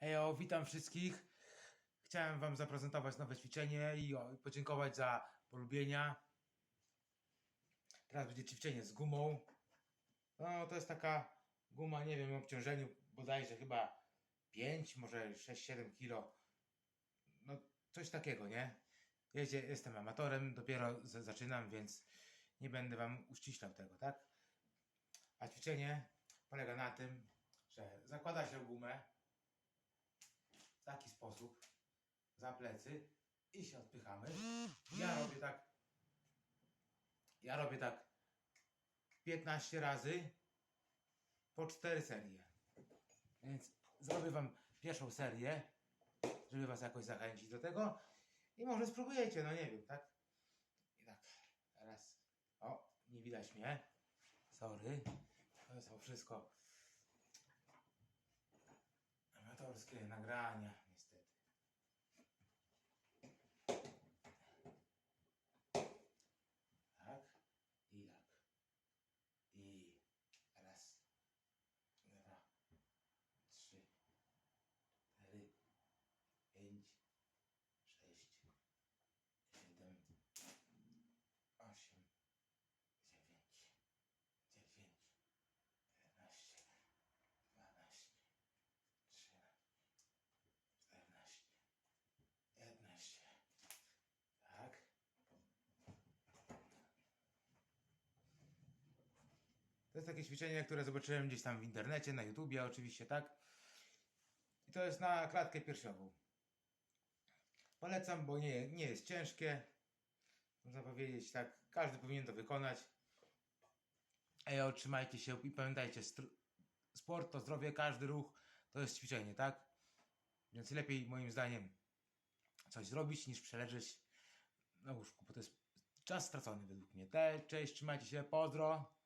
Hejo, witam wszystkich. Chciałem Wam zaprezentować nowe ćwiczenie i podziękować za polubienia. Teraz będzie ćwiczenie z gumą. No, to jest taka guma, nie wiem, o obciążeniu bodajże chyba 5, może 6-7 kilo. No, coś takiego, nie? Jedzie, jestem amatorem, dopiero zaczynam, więc nie będę Wam uściślał tego, tak? A ćwiczenie polega na tym, że zakłada się gumę taki sposób za plecy i się odpychamy. Ja robię tak. Ja robię tak 15 razy po 4 serie. Więc zrobię wam pierwszą serię, żeby was jakoś zachęcić do tego. I może spróbujecie, no nie wiem, tak? I tak, teraz. O, nie widać mnie. Sorry. To są wszystko amatorskie nagrania, To jest takie ćwiczenie, które zobaczyłem gdzieś tam w internecie, na YouTubie oczywiście, tak? I to jest na klatkę piersiową. Polecam, bo nie, nie jest ciężkie. Można powiedzieć tak, każdy powinien to wykonać. Ej, otrzymajcie się i pamiętajcie, sport to zdrowie, każdy ruch to jest ćwiczenie, tak? Więc lepiej moim zdaniem coś zrobić niż przeleżeć na łóżku, bo to jest czas stracony według mnie. Te, cześć, trzymajcie się, pozdro.